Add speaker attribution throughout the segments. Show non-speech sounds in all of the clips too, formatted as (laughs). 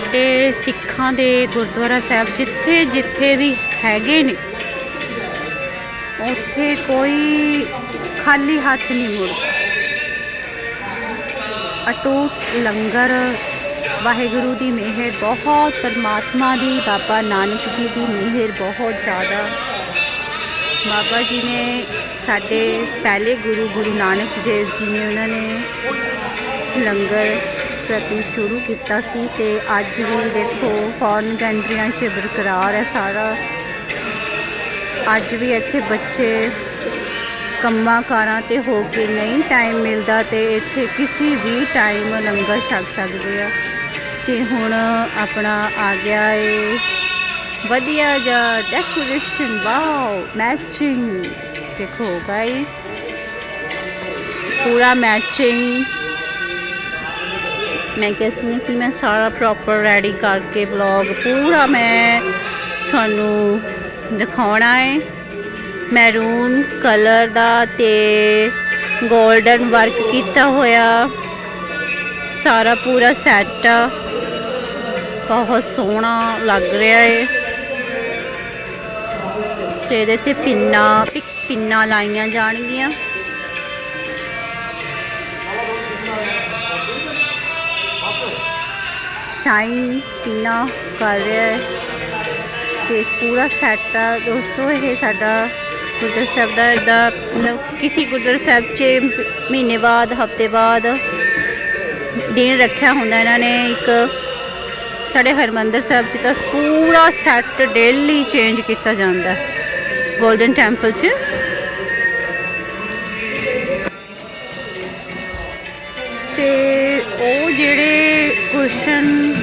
Speaker 1: ਸਾਡੇ ਸਿੱਖਾਂ ਦੇ ਗੁਰਦੁਆਰਾ ਸਾਹਿਬ ਜਿੱਥੇ ਜਿੱਥੇ ਵੀ ਹੈਗੇ ਨੇ, ਉੱਥੇ ਕੋਈ ਖਾਲੀ ਹੱਥ ਨਹੀਂ ਮੁੜਦਾ ਅਟੂਟ ਲੰਗਰ, ਵਾਹਿਗੁਰੂ ਦੀ ਮਿਹਰ, ਬਹੁਤ ਪਰਮਾਤਮਾ ਦੀ, ਬਾਬਾ ਨਾਨਕ ਜੀ ਦੀ ਮਿਹਰ ਬਹੁਤ ਜ਼ਿਆਦਾ। ਬਾਬਾ ਜੀ ਨੇ ਸਾਡੇ ਪਹਿਲੇ ਗੁਰੂ ਗੁਰੂ ਨਾਨਕ ਦੇਵ ਜੀ ਨੇ ਉਹਨਾਂ ਨੇ ਲੰਗਰ ਪ੍ਰਤੀ ਸ਼ੁਰੂ ਕੀਤਾ ਸੀ ਤੇ ਅੱਜ ਵੀ ਦੇਖੋ ਫੋਰਨ ਕੰਟਰੀਆਂ 'ਚ ਬਰਕਰਾਰ ਹੈ ਸਾਰਾ। ਅੱਜ ਵੀ ਇੱਥੇ ਬੱਚੇ ਕੰਮਾਂ ਕਾਰਾਂ ਤੇ ਹੋ ਕੇ ਨਹੀਂ ਟਾਈਮ ਮਿਲਦਾ ਤੇ ਇੱਥੇ ਕਿਸੇ ਵੀ ਟਾਈਮ ਲੰਗਰ ਛਕ ਸਕਦੇ ਆ। ਤੇ ਹੁਣ ਆਪਣਾ ਆ ਗਿਆ ਏ। ਵਧੀਆ ਜਿਹਾ ਡੈਕੋਰੇਸ਼ਨ ਵਾਓ ਮੈਚਿੰਗ ਦੇਖੋ ਗਾਇਸ ਪੂਰਾ ਮੈਚਿੰਗ ਮੈਂ ਕਿਹਾ ਸੀ ਕਿ ਮੈਂ ਸਾਰਾ ਪ੍ਰੋਪਰ ਰੈਡੀ ਕਰਕੇ ਵਲੌਗ ਪੂਰਾ ਮੈਂ ਤੁਹਾਨੂੰ ਦਿਖਾਉਣਾ ਹੈ। ਮੈਰੂਨ ਕਲਰ ਦਾ ਤੇ 골ਡਨ ਵਰਕ ਕੀਤਾ ਹੋਇਆ। ਸਾਰਾ ਪੂਰਾ ਸੈੱਟ ਆ। ਬਹੁਤ ਸੋਹਣਾ ਲੱਗ ਰਿਹਾ ਹੈ ਤੇ ਇਹਦੇ ਤੇ ਪਿੰਨਾ ਪਿੰਨਾ ਲਾਈਆਂ ਜਾਣਗੀਆਂ। ਸ਼ਾਈਨ ਪਿੰਨਾ ਕਰ ਰਿਹਾ ਹੈ ਤੇ ਪੂਰਾ ਸੈੱਟ ਆ। ਦੋਸਤੋ, ਇਹ ਸਾਡਾ ਗੁਰਦੁਆਰਾ ਸਾਹਿਬ ਦਾ ਇਦਾਂ ਮਤਲਬ ਕਿਸੇ ਗੁਰਦੁਆਰਾ ਸਾਹਿਬ 'ਚ ਮਹੀਨੇ ਬਾਅਦ, ਹਫ਼ਤੇ ਬਾਅਦ ਦਿਨ ਰੱਖਿਆ ਹੁੰਦਾ ਇਹਨਾਂ ਨੇ। ਇੱਕ ਸਾਡੇ ਹਰਮੰਦਰ ਸਾਹਿਬ 'ਚ ਤਾਂ ਪੂਰਾ ਸੈੱਟ ਡੇਲੀ ਚੇਂਜ ਕੀਤਾ ਜਾਂਦਾ 골ਡਨ ਟੈਂਪਲ 'ਚ। ਤੇ ਉਹ ਜਿਹੜੇ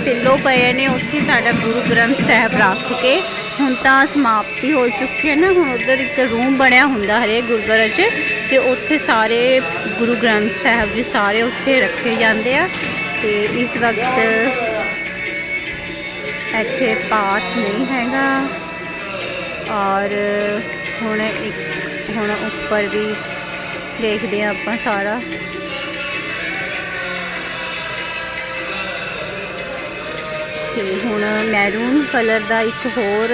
Speaker 1: ਪਿੱਲੋ ਪਏ ਨੇ, ਉੱਥੇ ਸਾਡਾ ਗੁਰੂ ਗ੍ਰੰਥ ਸਾਹਿਬ ਰੱਖ ਕੇ ਹੁਣ ਤਾਂ ਸਮਾਪਤੀ ਹੋ ਚੁੱਕੀ ਹੈ ਨਾ, ਹੁਣ ਉਧਰ ਇੱਕ ਰੂਮ ਬਣਿਆ ਹੁੰਦਾ ਹਰੇਕ ਗੁਰਦੁਆਰੇ 'ਚ ਤੇ ਉੱਥੇ ਸਾਰੇ ਗੁਰੂ ਗ੍ਰੰਥ ਸਾਹਿਬ ਜੀ ਸਾਰੇ ਉੱਥੇ ਰੱਖੇ ਜਾਂਦੇ ਆ ਤੇ ਇਸ ਵਕਤ ਇੱਥੇ ਪਾਠ ਨਹੀਂ ਹੈਗਾ ਔਰ ਹੁਣ ਇੱਕ, ਹੁਣ ਉੱਪਰ ਵੀ ਦੇਖਦੇ ਆ ਆਪਾਂ ਸਾਰਾ। ਤੇ ਹੁਣ ਮੈਰੂਨ ਕਲਰ ਦਾ ਇੱਕ ਹੋਰ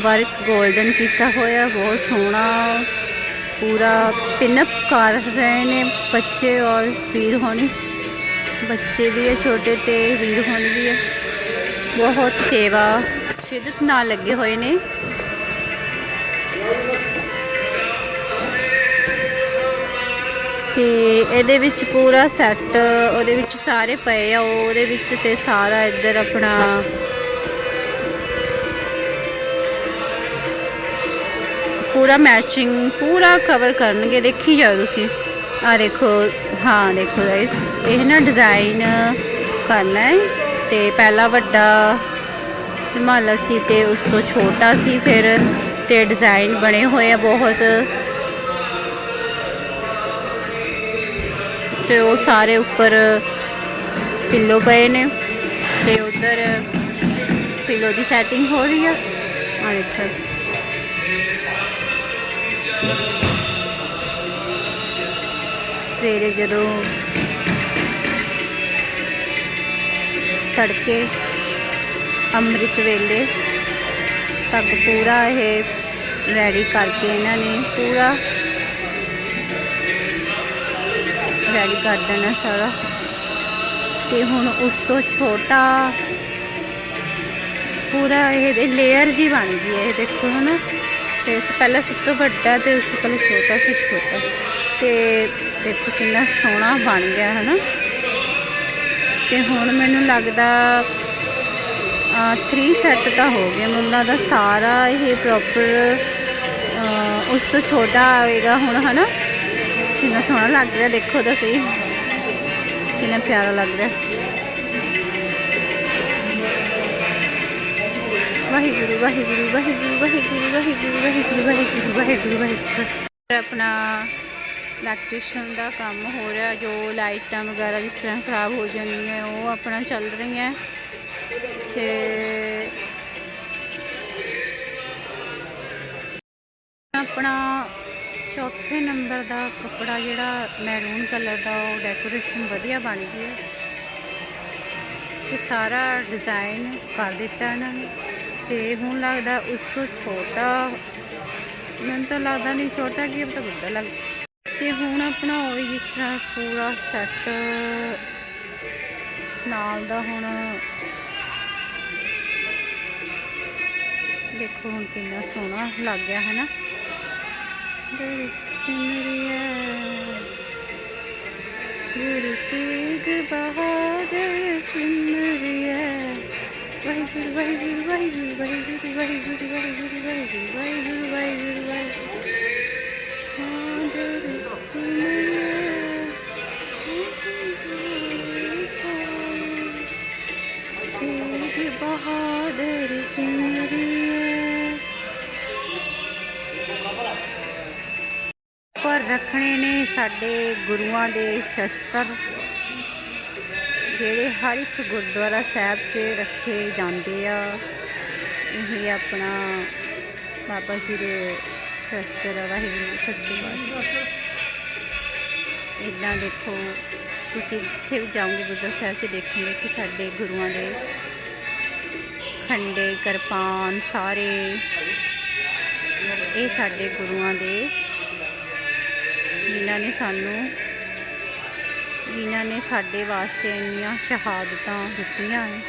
Speaker 1: ਵਰਕ 골ਡਨ ਕੀਤਾ ਹੋਇਆ, ਬਹੁਤ ਸੋਹਣਾ, ਪੂਰਾ ਪਿਨਅਪ ਕਰ ਰਹੇ ਨੇ ਬੱਚੇ ਔਰ ਵੀਰ ਹੋਣੀ। ਬੱਚੇ ਵੀ ਹੈ, ਛੋਟੇ ਤੇ ਵੀਰ ਹੋਣੀ ਵੀ ਹੈ। ਬਹੁਤ ਸੇਵਾ, ਸ਼ਿੱਦਤ ਨਾਲ ਲੱਗੇ ਹੋਏ ਨੇ। ਤੇ ਇਹਦੇ ਵਿੱਚ ਪੂਰਾ ਸੈੱਟ ਉਹਦੇ ਵਿੱਚ ਸਾਰੇ ਪਏ ਆ ਉਹ ਉਹਦੇ ਵਿੱਚ ਤੇ ਸਾਰਾ ਇੱਧਰ ਆਪਣਾ ਪੂਰਾ ਮੈਚਿੰਗ ਪੂਰਾ ਕਵਰ ਕਰਨਗੇ। ਦੇਖੀ ਜਾਓ ਤੁਸੀਂ। ਆ ਦੇਖੋ, ਹਾਂ, ਦੇਖੋ ਗਾਇਸ ਇਹ ਨਾ ਡਿਜ਼ਾਈਨ ਕਰਨਾ ਹੈ ਤੇ ਪਹਿਲਾ ਵੱਡਾ ਹਿਮਾਲਾ ਸੀ ਤੇ ਉਸ ਤੋਂ ਛੋਟਾ ਸੀ, ਫਿਰ ਤੇ ਡਿਜ਼ਾਈਨ ਬਣੇ ਹੋਏ ਆ ਬਹੁਤ। ਤੇ ਉਹ ਸਾਰੇ ਉੱਪਰ ਪਿੱਲੋ ਪਏ ਨੇ। ਤੇ ਉਧਰ ਪਿੱਲੋ ਦੀ ਸੈਟਿੰਗ ਹੋ ਰਹੀ ਆ। ਆ ਦੇਖੋ। ਸਵੇਰੇ ਜਦੋਂ ਤੜਕੇ ਅੰਮ੍ਰਿਤ ਵੇਲੇ ਤੱਕ ਪੂਰਾ ਇਹ ਰੈਡੀ ਕਰਕੇ ਇਹਨਾਂ ਨੇ ਪੂਰਾ ਰੈਡੀ ਕਰ ਦੇਣਾ ਸਾਰਾ। ਤੇ ਹੁਣ ਉਸ ਤੋਂ ਛੋਟਾ ਪੂਰਾ ਇਹਦੇ ਲੇਅਰ ਜੀ ਬਣ ਗਈ ਹੈ, ਇਹ ਦੇਖੋ ਹਨਾ। ਤੇ ਇਸ ਪਹਿਲਾਂ ਸਭ ਤੋਂ ਵੱਡਾ ਤੇ ਉਸ ਤੋਂ ਪਹਿਲਾਂ ਛੋਟਾ, ਫਿਰ ਛੋਟਾ। ਤੇ ਦੇਖੋ ਕਿੰਨਾ ਸੋਹਣਾ ਬਣ ਗਿਆ ਹਨਾ। ਤੇ ਹੁਣ ਮੈਨੂੰ ਲੱਗਦਾ 3 ਸੈੱਟ ਤਾਂ ਹੋ ਗਿਆ ਮੈਨੂੰ ਲੱਗਦਾ ਸਾਰਾ ਇਹ ਪ੍ਰੋਪਰ ਉਸ ਤੋਂ ਛੋਟਾ ਆਵੇਗਾ ਹੁਣ, ਹਨਾ। ਕਿੰਨਾ ਸੋਹਣਾ ਲੱਗ ਰਿਹਾ, ਦੇਖੋ ਤਾਂ ਸਹੀ ਕਿੰਨਾ ਪਿਆਰਾ ਲੱਗ ਰਿਹਾ। ਵਾਹਿਗੁਰੂ ਵਾਹਿਗੁਰੂ ਵਾਹਿਗੁਰੂ ਵਾਹਿਗੁਰੂ ਵਾਹਿਗੁਰੂ ਵਾਹਿਗੁਰੂ ਵਾਹਿਗੁਰੂ ਵਾਹਿਗੁਰੂ ਵਾਹਿਗੁਰੂ। ਆਪਣਾ ਇਲੈਕਟ੍ਰੀਸ਼ਨ ਦਾ ਕੰਮ ਹੋ ਰਿਹਾ, ਜੋ ਲਾਈਟਾਂ ਵਗੈਰਾ ਜਿਸ ਤਰ੍ਹਾਂ ਖਰਾਬ ਹੋ ਜਾਂਦੀਆਂ, ਉਹ ਆਪਣਾ ਚੱਲ ਰਹੀਆਂ। ਤੇ ਆਪਣਾ ਚੌਥੇ ਨੰਬਰ ਦਾ ਕੱਪੜਾ ਜਿਹੜਾ ਮੈਰੂਨ ਕਲਰ ਦਾ, ਉਹ ਡੈਕੋਰੇਸ਼ਨ ਵਧੀਆ ਬਣ ਗਈ ਹੈ। ਤੇ ਸਾਰਾ ਡਿਜ਼ਾਈਨ ਕਰ ਦਿੱਤਾ ਇਹਨਾਂ ਨੇ। ਤੇ ਹੁਣ ਲੱਗਦਾ ਉਸ ਤੋਂ ਛੋਟਾ, ਮੈਨੂੰ ਤਾਂ ਲੱਗਦਾ ਨਹੀਂ ਛੋਟਾ ਕੀ ਪਤਾ ਵੱਡਾ ਲੱਗ ਤੇ ਹੁਣ ਆਪਣਾ ਉਹ ਜਿਸ ਤਰ੍ਹਾਂ ਪੂਰਾ ਸੈੱਟ ਨਾਲ ਦਾ ਹੁਣ ਦੇਖੋ ਹੁਣ ਕਿੰਨਾ ਸੋਹਣਾ ਲੱਗ ਗਿਆ ਹੈ ਨਾ ਗੁਰੂ ਤੇਗ ਬਹਾਦਰ ਸਿਮਰਿਆ ਵਾਹਿਗੁਰੂ ਵਾਹਿਗੁਰੂ ਵਾਹਿਗੁਰੂ ਵਾਹਿਗੁਰੂ ਵਾਹਿਗੁਰੂ ਵਾਹਿਗੁਰੂ ਵਾਹਿਗੁਰੂ ਵਾਹਿਗੁਰੂ ਵਾਹਿਗੁਰੂ ਵਾਹਿਗੁਰੂ ਬਹਾਦਰ ਸਿਮਰਿਆ ਤੇਗ ਬਹਾਦਰ ਰੱਖਣੇ ਨੇ ਸਾਡੇ ਗੁਰੂਆਂ ਦੇ ਸ਼ਸਤਰ, ਜਿਹੜੇ ਹਰ ਇੱਕ ਗੁਰਦੁਆਰਾ ਸਾਹਿਬ 'ਚ ਰੱਖੇ ਜਾਂਦੇ ਆ। ਇਹ ਆਪਣਾ ਬਾਬਾ ਜੀ ਦੇ ਸ਼ਸਤਰ ਵਾਹਿਗੁਰੂ ਸੱਚੇ ਪਾਤਸ਼ਾਹ। ਇਦਾਂ ਦੇਖੋ, ਤੁਸੀਂ ਜਿੱਥੇ ਵੀ ਜਾਓਗੇ ਗੁਰਦੁਆਰਾ ਸਾਹਿਬ 'ਚ ਦੇਖੋਗੇ ਕਿ ਸਾਡੇ ਗੁਰੂਆਂ ਦੇ ਖੰਡੇ, ਕਿਰਪਾਨ ਸਾਰੇ ਇਹ ਸਾਡੇ ਗੁਰੂਆਂ ਦੇ ਜਿਨ੍ਹਾਂ ਨੇ ਸਾਨੂੰ ਜਿਨ੍ਹਾਂ ਨੇ ਸਾਡੇ ਵਾਸਤੇ ਇੰਨੀਆਂ ਸ਼ਹਾਦਤਾਂ ਦਿੱਤੀਆਂ ਹੈ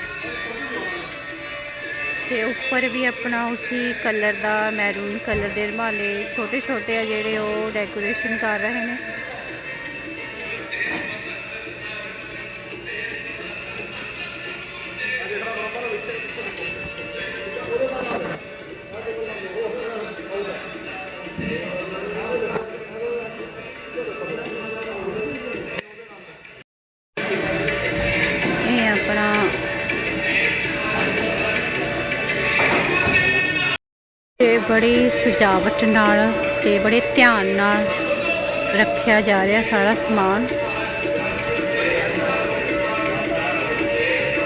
Speaker 1: ਤੇ ਉੱਪਰ ਵੀ ਆਪਣਾ ਉਸੇ ਕਲਰ ਦਾ ਮੈਰੂਨ ਕਲਰ ਦੇ ਰੁਮਾਲੇ ਛੋਟੇ ਛੋਟੇ ਆ ਜਿਹੜੇ ਉਹ ਡੈਕੋਰੇਸ਼ਨ ਕਰ ਰਹੇ ਨੇ। ਬੜੀ ਸਜਾਵਟ ਨਾਲ ਤੇ ਬੜੇ ਧਿਆਨ ਨਾਲ ਰੱਖਿਆ ਜਾ ਰਿਹਾ ਸਾਰਾ ਸਮਾਨ।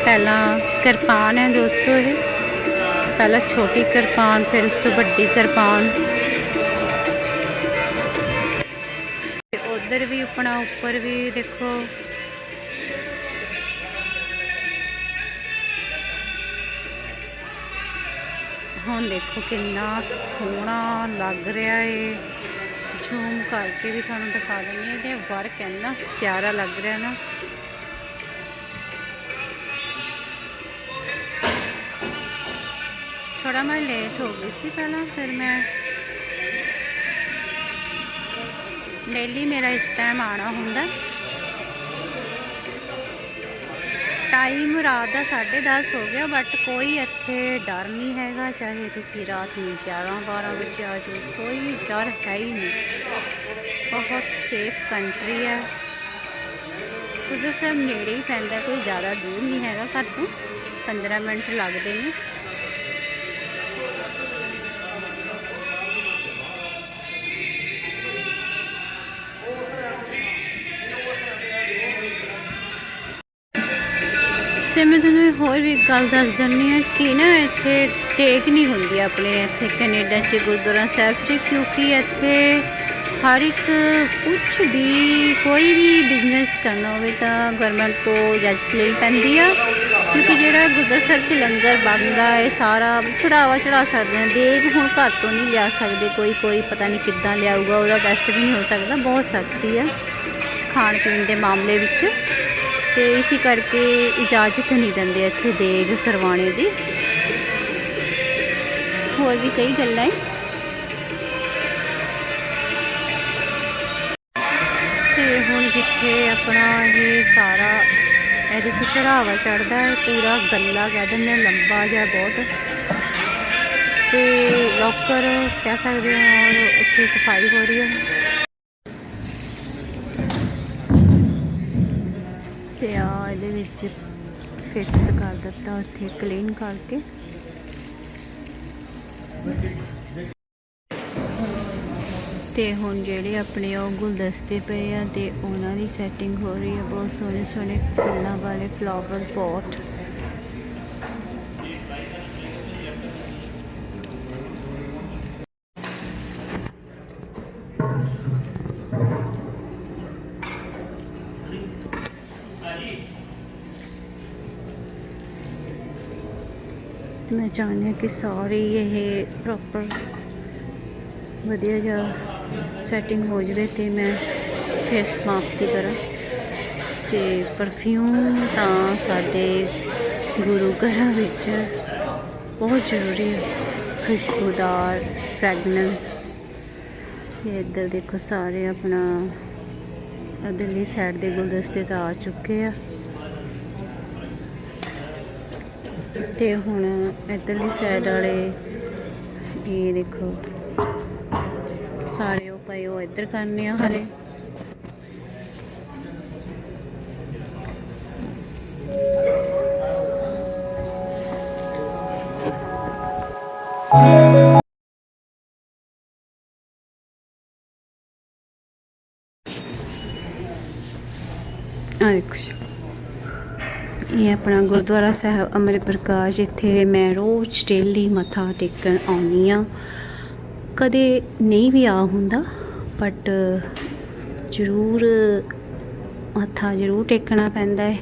Speaker 1: ਪਹਿਲਾਂ ਕਿਰਪਾਨ ਹੈ ਦੋਸਤੋ ਇਹ। ਪਹਿਲਾਂ ਛੋਟੀ ਕਿਰਪਾਨ, ਫਿਰ ਉਸ ਤੋਂ ਵੱਡੀ ਕਿਰਪਾਨ। ਤੇ ਉਧਰ ਵੀ ਆਪਣਾ, ਉੱਪਰ ਵੀ ਦੇਖੋ। ਹੁਣ ਦੇਖੋ ਕਿੰਨਾ ਸੋਹਣਾ ਲੱਗ ਰਿਹਾ ਏ। ਜ਼ੂਮ ਕਰਕੇ ਵੀ ਤੁਹਾਨੂੰ ਦਿਖਾ ਦਿੰਦੀ ਹਾਂ ਤੇ ਵਰਕ ਇੰਨਾ ਪਿਆਰਾ ਲੱਗ ਰਿਹਾ ਨਾ। ਥੋੜਾ ਮੈਂ ਲੇਟ ਹੋ ਗਈ ਸੀ ਪਹਿਲਾਂ, ਫਿਰ ਮੈਂ ਡੇਲੀ ਮੇਰਾ ਇਸ ਟਾਈਮ ਆਣਾ ਹੁੰਦਾ। ਟਾਈਮ ਰਾਤ ਦਾ 10:30 ਹੋ ਗਿਆ ਬਟ ਕੋਈ ਇੱਥੇ ਡਰ ਨਹੀਂ ਹੈਗਾ, ਚਾਹੇ ਤੁਸੀਂ ਰਾਤ ਨੂੰ 11 12 ਵਜੇ ਆ ਜਾਓ, ਕੋਈ ਡਰ ਹੈ ਹੀ ਨਹੀਂ। ਬਹੁਤ ਸੇਫ ਕੰਟਰੀ ਹੈ। ਕੁਝ ਸਭ ਨੇੜੇ ਹੀ ਪੈਂਦਾ, ਕੋਈ ਜ਼ਿਆਦਾ ਦੂਰ ਨਹੀਂ ਹੈਗਾ ਘਰ ਤੋਂ 15 ਮਿੰਟ ਲੱਗਦੇ ਨੇ। ਤੇ ਮੈਂ ਤੁਹਾਨੂੰ ਹੋਰ ਵੀ ਗੱਲ ਦੱਸ ਦਿੰਦੀ ਹਾਂ ਕਿ ਨਾ ਇੱਥੇ ਟੇਕ ਨਹੀਂ ਹੁੰਦੀ ਆਪਣੇ ਇੱਥੇ ਕੈਨੇਡਾ 'ਚ, ਗੁਰਦੁਆਰਾ ਸਾਹਿਬ 'ਚ, ਕਿਉਂਕਿ ਇੱਥੇ ਹਰ ਇੱਕ ਕੁਝ ਵੀ ਕੋਈ ਵੀ ਬਿਜ਼ਨਸ ਕਰਨਾ ਹੋਵੇ ਤਾਂ ਗਵਰਨਮੈਂਟ ਤੋਂ ਇਜਾਜ਼ਤ ਲੈਣੀ ਪੈਂਦੀ ਆ। ਕਿਉਂਕਿ ਜਿਹੜਾ ਗੁਰਦੁਆਰਾ ਸਾਹਿਬ 'ਚ ਲੰਗਰ ਬਣਦਾ ਹੈ ਸਾਰਾ ਚੜਾਵਾ ਚੜਾ ਸਕਦੇ ਹਾਂ ਦੇਗ ਹੁਣ ਘਰ ਤੋਂ ਨਹੀਂ ਲਿਆ ਸਕਦੇ ਕੋਈ ਕੋਈ ਪਤਾ ਨਹੀਂ ਕਿੱਦਾਂ ਲਿਆਊਗਾ, ਉਹਦਾ ਟੈਸਟ ਵੀ ਨਹੀਂ ਹੋ ਸਕਦਾ, ਬਹੁਤ ਸਖਤੀ ਆ। ਖਾਣ ਪੀਣ ਦੇ ਮਾਮਲੇ ਵਿੱਚ। ਤੇ ਇਸੇ ਕਰਕੇ ਇਜਾਜ਼ਤ ਨਹੀਂ ਦਿੰਦੇ ਇੱਥੇ ਦੇਗ ਕਰਵਾਉਣੇ ਦੀ। ਹੋਰ ਵੀ ਕਈ ਗੱਲਾਂ ਹੈ ਤੇ ਹੁਣ ਜਿੱਥੇ ਆਪਣਾ ਇਹ ਸਾਰਾ, ਇਹਦੇ 'ਚ ਚੜਾਵਾ ਚੜਦਾ ਹੈ ਪੂਰਾ ਗੱਲਾ ਕਹਿ ਦਿੰਦੇ ਲੰਬਾ ਜਿਹਾ ਬਹੁਤ। ਤੇ ਲੋਕਰ ਕਹਿ ਸਕਦੇ ਹਾਂ, ਔਰ ਉੱਥੇ ਸਫ਼ਾਈ ਹੋ ਰਹੀ ਹੈ। ਤੇ ਵਿੱਚ ਫਿਕਸ ਕਰ ਦਿੱਤਾ, ਉੱਥੇ ਕਲੀਨ ਕਰਕੇ। ਤੇ ਹੁਣ ਜਿਹੜੇ ਆਪਣੇ ਉਹ ਗੁਲਦਸਤੇ ਪਏ ਆ ਤੇ ਉਹਨਾਂ ਦੀ ਸੈਟਿੰਗ ਹੋ ਰਹੀ ਹੈ ਬਹੁਤ ਸੋਹਣੇ ਸੋਹਣੇ ਫੁੱਲਾਂ ਵਾਲੇ ਫਲਾਵਰ ਪੋਟ ਚਾਹੁੰਦੀ ਕਿ ਸਾਰੇ ਇਹ ਪ੍ਰੋਪਰ ਵਧੀਆ ਜਿਹਾ ਸੈਟਿੰਗ ਹੋ ਜਾਵੇ ਤੇ ਮੈਂ ਫਿਰ ਸਮਾਪਤੀ ਕਰਾਂ। ਤੇ ਪਰਫਿਊਮ ਤਾਂ ਸਾਡੇ ਗੁਰੂ ਘਰਾਂ ਵਿੱਚ ਬਹੁਤ ਜ਼ਰੂਰੀ ਹੈ ਖੁਸ਼ਬੂਦਾਰ ਫ੍ਰੈਗਨੈਂਸ ਇਹ ਇੱਧਰ ਦੇਖੋ ਸਾਰੇ ਆਪਣਾ ਅਦਰਲੀ ਸਾਈਡ ਦੇ ਗੁਲਦਸਤੇ ਤਾਂ ਆ ਚੁੱਕੇ ਆ। ਤੇ ਹੁਣ ਇੱਧਰਲੀ ਸਾਈਡ ਵਾਲੇ, ਇਹ ਦੇਖੋ। ਸਾਰੇ ਉਹ ਪਏ, ਉਹ ਇੱਧਰ ਕਰਨੇ ਆ ਹਲੇ। ਆ ਦੇਖੋ ਜੀ ਇਹ ਆਪਣਾ ਗੁਰਦੁਆਰਾ ਸਾਹਿਬ ਅੰਮ੍ਰਿਤ ਪ੍ਰਕਾਸ਼, ਇੱਥੇ ਮੈਂ ਰੋਜ਼ ਡੇਲੀ ਮੱਥਾ ਟੇਕਣ ਆਉਂਦੀ ਆ ਕਦੇ ਨਹੀਂ ਵੀ ਆ ਹੁੰਦਾ ਬਟ ਜ਼ਰੂਰ ਮੱਥਾ ਜ਼ਰੂਰ ਟੇਕਣਾ ਪੈਂਦਾ ਹੈ।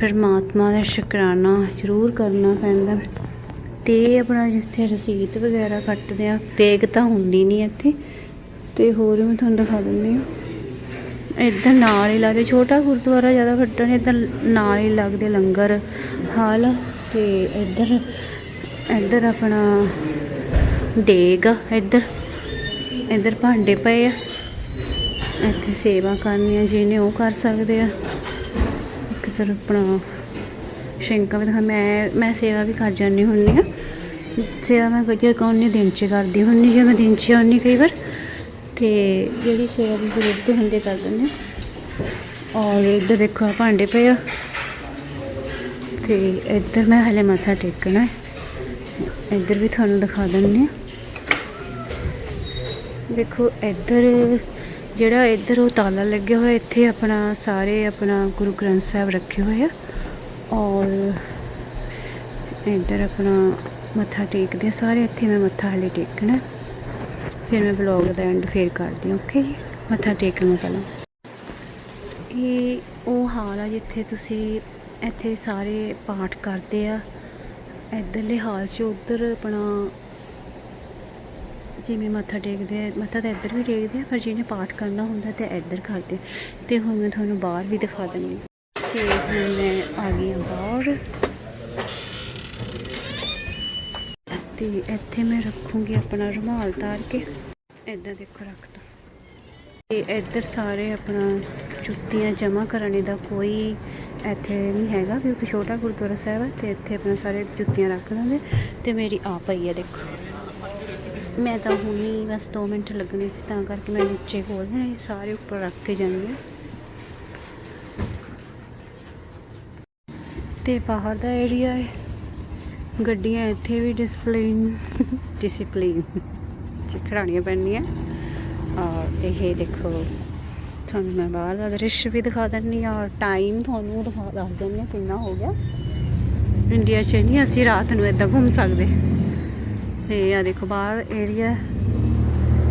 Speaker 1: ਪਰਮਾਤਮਾ ਦਾ ਸ਼ੁਕਰਾਨਾ ਜ਼ਰੂਰ ਕਰਨਾ ਪੈਂਦਾ ਤੇ ਆਪਣਾ ਜਿੱਥੇ ਰਸੀਦ ਵਗੈਰਾ ਕੱਟਦੇ ਆ ਤੇਗ ਤਾਂ ਹੁੰਦੀ ਨਹੀਂ ਇੱਥੇ। ਤੇ ਹੋਰ ਮੈਂ ਤੁਹਾਨੂੰ ਦਿਖਾ ਦਿੰਦੀ ਹਾਂ। ਇੱਧਰ ਨਾਲ ਹੀ ਲੱਗਦੇ, ਛੋਟਾ ਗੁਰਦੁਆਰਾ ਜ਼ਿਆਦਾ ਵੱਡਾ ਨਹੀਂ, ਇੱਧਰ ਨਾਲ ਹੀ ਲੱਗਦੇ ਲੰਗਰ, ਹਾਲ ਆ ਤੇ ਇੱਧਰ ਇੱਧਰ ਆਪਣਾ ਦੇਗ ਇੱਧਰ ਇੱਧਰ ਭਾਂਡੇ ਪਏ ਆ, ਇੱਥੇ ਸੇਵਾ ਕਰਨੀ ਆ, ਜਿਹਨੇ ਉਹ ਕਰ ਸਕਦੇ ਆ। ਇੱਕ ਤਰ੍ਹਾਂ ਆਪਣਾ ਸ਼ਿੰਕਾ ਵੀ ਮੈਂ ਮੈਂ ਸੇਵਾ ਵੀ ਕਰ ਜਾਂਦੀ ਹੁੰਦੀ ਆ। ਸੇਵਾ ਮੈਂ ਜੇ ਕੌਣੀ ਦਿਨ ਚ ਕਰਦੀ ਹੁੰਦੀ ਜੇ ਮੈਂ ਦਿਨ ਚ ਆਉਂਦੀ ਕਈ ਵਾਰ। ਤੇ ਜਿਹੜੀ ਸੇਵਾ ਦੀ ਜ਼ਰੂਰਤ ਹੁੰਦੀ ਕਰ ਦਿੰਦੇ ਹਾਂ। ਔਰ ਇੱਧਰ ਦੇਖੋ ਭਾਂਡੇ ਪਏ ਆ। ਤੇ ਇੱਧਰ ਮੈਂ ਹਲੇ ਮੱਥਾ ਟੇਕਣਾ ਇੱਧਰ ਵੀ ਤੁਹਾਨੂੰ ਦਿਖਾ ਦਿੰਦੇ ਹਾਂ। ਦੇਖੋ ਇੱਧਰ ਜਿਹੜਾ ਇੱਧਰ ਉਹ ਤਾਲਾ ਲੱਗਿਆ ਹੋਇਆ, ਇੱਥੇ ਆਪਣਾ ਸਾਰੇ ਆਪਣਾ ਗੁਰੂ ਗ੍ਰੰਥ ਸਾਹਿਬ ਰੱਖੇ ਹੋਏ ਆ। ਔਰ ਇੱਧਰ ਆਪਣਾ ਮੱਥਾ ਟੇਕਦੇ ਆ ਸਾਰੇ, ਇੱਥੇ ਮੈਂ ਮੱਥਾ ਹਲੇ ਟੇਕਣਾ ਫਿਰ ਮੈਂ ਬਲੌਗ ਦਾ ਐਂਡ ਫੇਰ ਕਰਦੀ ਹਾਂ ਓਕੇ ਜੀ? ਮੱਥਾ ਟੇਕ ਲਵਾਂ ਪਹਿਲਾਂ। ਇਹ ਉਹ ਹਾਲ ਆ ਜਿੱਥੇ ਤੁਸੀਂ ਇੱਥੇ ਸਾਰੇ ਪਾਠ ਕਰਦੇ ਆ, ਇੱਧਰਲੇ ਹਾਲ 'ਚ ਉੱਧਰ ਆਪਣਾ ਜਿਵੇਂ ਮੱਥਾ ਟੇਕਦੇ ਆ, ਮੱਥਾ ਤਾਂ ਇੱਧਰ ਵੀ ਟੇਕਦੇ ਆ, ਪਰ ਜਿਹਨੇ ਪਾਠ ਕਰਨਾ ਹੁੰਦਾ ਤੇ ਇੱਧਰ ਕਰਦੇ ਤੇ ਹੁਣ ਮੈਂ ਤੁਹਾਨੂੰ ਬਾਹਰ ਵੀ ਦਿਖਾ ਦਿੰਦੀ ਹਾਂ। ਤੇ ਹੁਣ ਮੈਂ ਆ ਗਈ ਹਾਂ ਬਾਹਰ। ਤੇ ਇੱਥੇ ਮੈਂ ਰੱਖੂੰਗੀ ਆਪਣਾ ਰੁਮਾਲ ਤਾਰ ਕੇ। ਇੱਦਾਂ ਦੇਖੋ ਰੱਖਦਾ ਤੇ ਇੱਧਰ ਸਾਰੇ ਆਪਣਾ ਜੁੱਤੀਆਂ ਜਮ੍ਹਾਂ ਕਰਨ ਦਾ ਕੋਈ ਇੱਥੇ ਨਹੀਂ ਹੈਗਾ ਕਿਉਂਕਿ ਛੋਟਾ ਗੁਰਦੁਆਰਾ ਸਾਹਿਬ ਹੈ ਤੇ ਇੱਥੇ ਆਪਣਾ ਸਾਰੇ ਜੁੱਤੀਆਂ ਰੱਖ ਦਿੰਦੇ। ਤੇ ਮੇਰੀ ਆ ਪਈ ਹੈ ਦੇਖੋ। ਮੈਂ ਤਾਂ ਹੁਣੀ ਬਸ 2 ਮਿੰਟ ਲੱਗਣੇ ਸੀ ਤਾਂ ਕਰਕੇ ਮੈਂ ਨੀਚੇ ਖੋਲ ਦੇਣੇ ਸਾਰੇ ਉੱਪਰ ਰੱਖ ਕੇ ਜਾਣਗੇ ਤੇ ਬਾਹਰ ਦਾ ਏਰੀਆ ਹੈ। ਗੱਡੀਆਂ ਇੱਥੇ ਵੀ ਡਿਸਪਲਿਨ ਡਿਸਪਲਿਨ ਚਿਖੜਾਣੀਆਂ ਪੈਣੀਆਂ। ਔਰ ਇਹ ਦੇਖੋ, ਤੁਹਾਨੂੰ ਮੈਂ ਬਾਹਰ ਦਾ ਦ੍ਰਿਸ਼ ਵੀ ਦਿਖਾ ਦਿੰਨੀ ਹਾਂ ਔਰ ਟਾਈਮ ਤੁਹਾਨੂੰ ਦਿਖਾ ਦੱਸ ਦਿੰਨੀ ਹਾਂ ਕਿੰਨਾ ਹੋ ਗਿਆ। ਇੰਡੀਆ 'ਚ ਨਹੀਂ ਅਸੀਂ ਰਾਤ ਨੂੰ ਇਦਾਂ ਘੁੰਮ ਸਕਦੇ। ਤੇ ਆ ਦੇਖੋ ਬਾਹਰ ਏਰੀਆ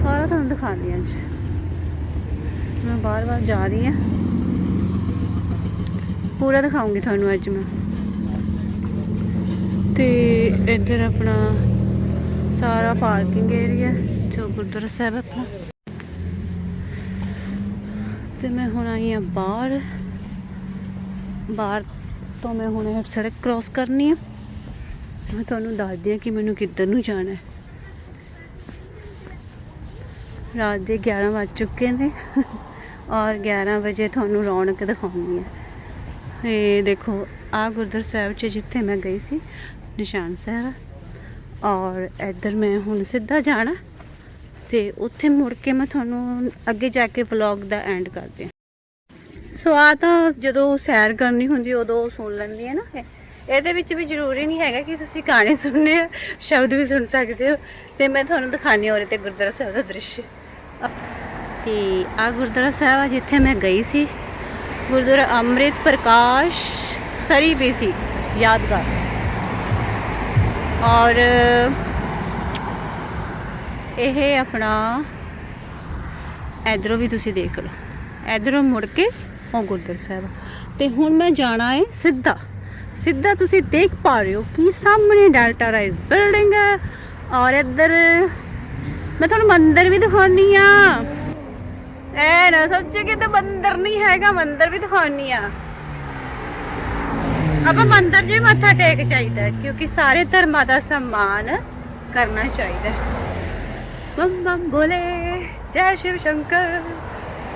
Speaker 1: ਸਾਰਾ ਤੁਹਾਨੂੰ ਦਿਖਾਉਂਦੀ ਹਾਂ ਅੱਜ। ਮੈਂ ਬਾਰ-ਬਾਰ ਜਾ ਰਹੀ ਹਾਂ। ਪੂਰਾ ਦਿਖਾਉਂਗੀ ਤੁਹਾਨੂੰ ਅੱਜ ਮੈਂ। ਤੇ ਇੱਧਰ ਆਪਣਾ ਸਾਰਾ ਪਾਰਕਿੰਗ ਏਰੀਆ ਜੋ ਗੁਰਦੁਆਰਾ ਸਾਹਿਬ ਆਪਣਾ। ਤੇ ਮੈਂ ਹੁਣ ਆਈ ਆ ਬਾਹਰ। ਬਾਹਰ ਤੋਂ ਮੈਂ ਹੁਣ ਇਹ ਸੜਕ ਕ੍ਰਾਸ ਕਰਨੀ ਆ। ਮੈਂ ਤੁਹਾਨੂੰ ਦੱਸਦੀ ਆ ਕਿ ਮੈਨੂੰ ਕਿੱਧਰ ਨੂੰ ਜਾਣਾ ਹੈ। ਰਾਤ ਦੇ 11 ਵੱਜ ਚੁੱਕੇ ਨੇ ਔਰ 11 ਵਜੇ ਤੁਹਾਨੂੰ ਰੌਣਕ ਦਿਖਾਉਣੀ ਹੈ। ਇਹ ਦੇਖੋ ਆ ਗੁਰਦੁਆਰਾ ਸਾਹਿਬ ਚ ਜਿੱਥੇ ਮੈਂ ਗਈ ਸੀ, ਨਿਸ਼ਾਨ ਸਾਹਿਬ ਔਰ ਇੱਧਰ ਮੈਂ ਹੁਣ ਸਿੱਧਾ ਜਾਣਾ ਤੇ ਉੱਥੇ ਮੁੜ ਕੇ ਮੈਂ ਤੁਹਾਨੂੰ ਅੱਗੇ ਜਾ ਕੇ ਵਲੌਗ ਦਾ ਐਂਡ ਕਰਦੀ ਹਾਂ। ਸੋ ਆ ਤਾਂ ਜਦੋਂ ਸੈਰ ਕਰਨੀ ਹੁੰਦੀ, ਉਦੋਂ ਸੁਣ ਲੈਂਦੀ ਹੈ ਨਾ ਇਹਦੇ ਵਿੱਚ ਵੀ ਜ਼ਰੂਰੀ ਨਹੀਂ ਹੈਗਾ ਕਿ ਤੁਸੀਂ ਗਾਣੇ ਸੁਣਨੇ ਸ਼ਬਦ ਵੀ ਸੁਣ ਸਕਦੇ ਹੋ। ਤੇ ਮੈਂ ਤੁਹਾਨੂੰ ਦਿਖਾਣੀ ਹੋ ਰਹੀ ਤੇ ਗੁਰਦੁਆਰਾ ਸਾਹਿਬ ਦਾ ਦ੍ਰਿਸ਼। ਤੇ ਆ ਗੁਰਦੁਆਰਾ ਸਾਹਿਬ ਆ ਜਿੱਥੇ ਮੈਂ ਗਈ ਸੀ। ਗੁਰਦੁਆਰਾ ਅੰਮ੍ਰਿਤ ਪ੍ਰਕਾਸ਼ ਸਰੀ ਵੀ ਸੀ, ਯਾਦਗਾਰ। ਔਰ ਇਹ ਆਪਣਾ ਇਧਰੋਂ ਵੀ ਤੁਸੀਂ ਦੇਖ ਲਓ। ਇਧਰੋਂ ਮੁੜ ਕੇ ਉਹ ਗੁਰਦੁਆਰਾ ਸਾਹਿਬ। ਤੇ ਹੁਣ ਮੈਂ ਜਾਣਾ ਹੈ ਸਿੱਧਾ। ਸਿੱਧਾ ਤੁਸੀਂ ਦੇਖ ਪਾ ਰਹੇ ਹੋ ਕਿ ਸਾਹਮਣੇ ਡੈਲਟਾ ਰਾਈਜ਼ ਬਿਲਡਿੰਗ ਹੈ ਔਰ ਇੱਧਰ ਮੈਂ ਤੁਹਾਨੂੰ ਮੰਦਿਰ ਵੀ ਦਿਖਾਉਣੀ ਆ। ਐ ਨਾ ਸੋਚੇ ਕਿ ਤੇ ਮੰਦਿਰ ਨਹੀਂ ਹੈਗਾ, ਮੰਦਿਰ ਵੀ ਦਿਖਾਉਣੀ ਆ। ਆਪਾਂ ਮੰਦਿਰ 'ਚ ਵੀ ਮੱਥਾ ਟੇਕ ਚਾਹੀਦਾ ਹੈ, ਕਿਉਂਕਿ ਸਾਰੇ ਧਰਮਾਂ ਦਾ ਸਨਮਾਨ ਕਰਨਾ ਚਾਹੀਦਾ ਹੈ। ਬੰਮ ਬੋਲੇ ਜੈ ਸ਼ਿਵ ਸ਼ੰਕਰ।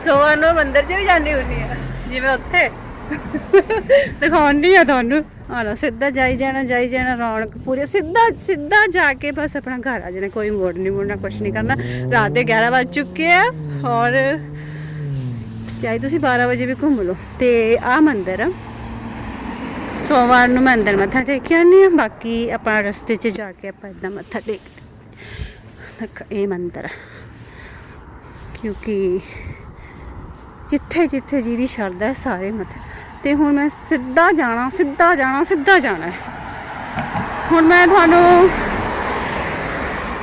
Speaker 1: ਸੋਹਣ ਨੂੰ 'ਚ ਵੀ ਜਾਂਦੀ ਹੁੰਦੀ ਆ ਜਿਵੇਂ ਉੱਥੇ। ਦਿਖਾਉਣੀ ਆ ਤੁਹਾਨੂੰ। ਆ ਸਿੱਧਾ ਜਾਈ ਜਾਣਾ ਜਾਈ ਜਾਣਾ ਰੌਣਕ ਪੂਰੇ। ਸਿੱਧਾ ਸਿੱਧਾ ਜਾ ਕੇ ਬਸ ਆਪਣਾ ਘਰ ਆ ਜਾਣਾ ਕੋਈ ਮੋੜ ਨਹੀਂ ਮੁੜਨਾ ਕੁਛ ਨਹੀਂ ਕਰਨਾ। ਰਾਤ ਦੇ 11 ਵੱਜ ਚੁੱਕੇ ਆ ਔਰ ਚਾਹੇ ਤੁਸੀਂ 12 ਵਜੇ ਵੀ ਘੁੰਮ ਲਓ। ਤੇ ਆ ਮੰਦਿਰ ਆ। ਸੋਮਵਾਰ ਨੂੰ ਮੈਂ ਅੰਦਰ ਮੱਥਾ ਟੇਕ ਟੇਕਿਆ ਨਹੀਂ ਬਾਕੀ ਆਪਾਂ ਰਸਤੇ 'ਚ ਜਾ ਕੇ ਆਪਾਂ ਇਦਾਂ ਮੱਥਾ ਟੇਕ ਇਹ ਮੰਦਰ ਕਿਉਂਕਿ ਜਿੱਥੇ ਜਿੱਥੇ ਜਿਹਦੀ ਸ਼ਰਧਾ ਹੈ, ਸਾਰੇ ਮੱਥੇ, ਤੇ ਹੁਣ ਮੈਂ ਸਿੱਧਾ ਜਾਣਾ ਸਿੱਧਾ ਜਾਣਾ ਸਿੱਧਾ ਜਾਣਾ ਹੁਣ ਮੈਂ ਤੁਹਾਨੂੰ